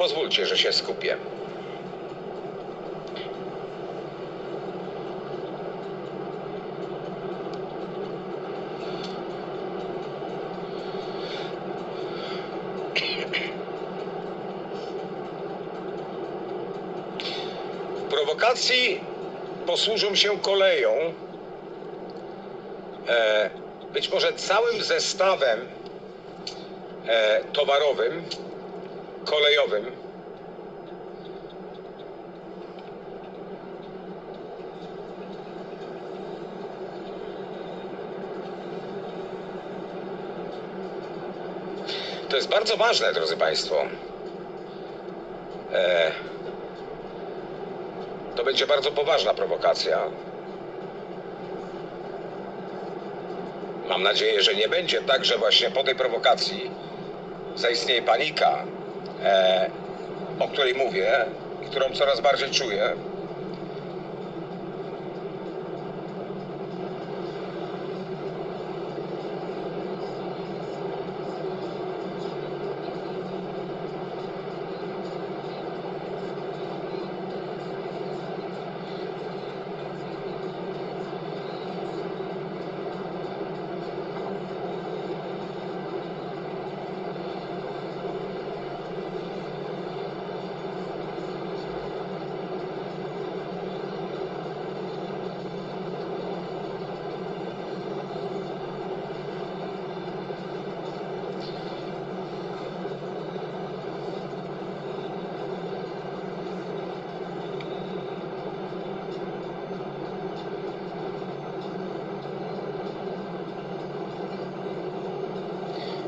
Pozwólcie, że się skupię. Prowokacji posłużą się koleją, e, być może całym zestawem e, towarowym, kolejowym. To jest bardzo ważne, drodzy Państwo. E, to będzie bardzo poważna prowokacja. Mam nadzieję, że nie będzie tak, że właśnie po tej prowokacji zaistnieje panika, o której mówię i którą coraz bardziej czuję.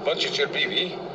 bunch of cierpliwi,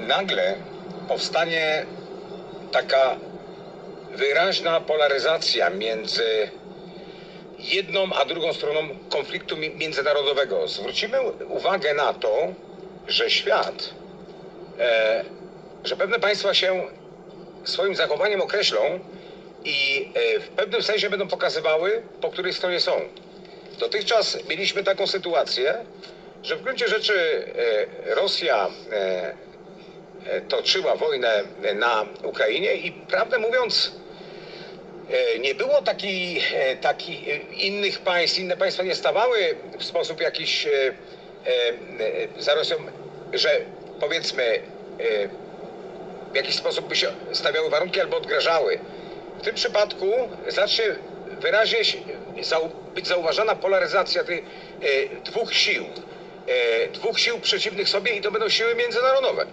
nagle powstanie taka wyraźna polaryzacja między jedną a drugą stroną konfliktu mi- międzynarodowego. Zwrócimy uwagę na to, że świat, e, że pewne państwa się swoim zachowaniem określą i e, w pewnym sensie będą pokazywały, po której stronie są. Dotychczas mieliśmy taką sytuację, że w gruncie rzeczy e, Rosja e, e, toczyła wojnę na Ukrainie i prawdę mówiąc, nie było taki, e, taki innych państw, inne państwa nie stawały w sposób jakiś za Rosją, że powiedzmy w jakiś sposób by się stawiały warunki albo odgrażały. W tym przypadku zacznie wyraźnie być zauważana polaryzacja tych dwóch sił. E, dwóch sił przeciwnych sobie i to będą siły międzynarodowe.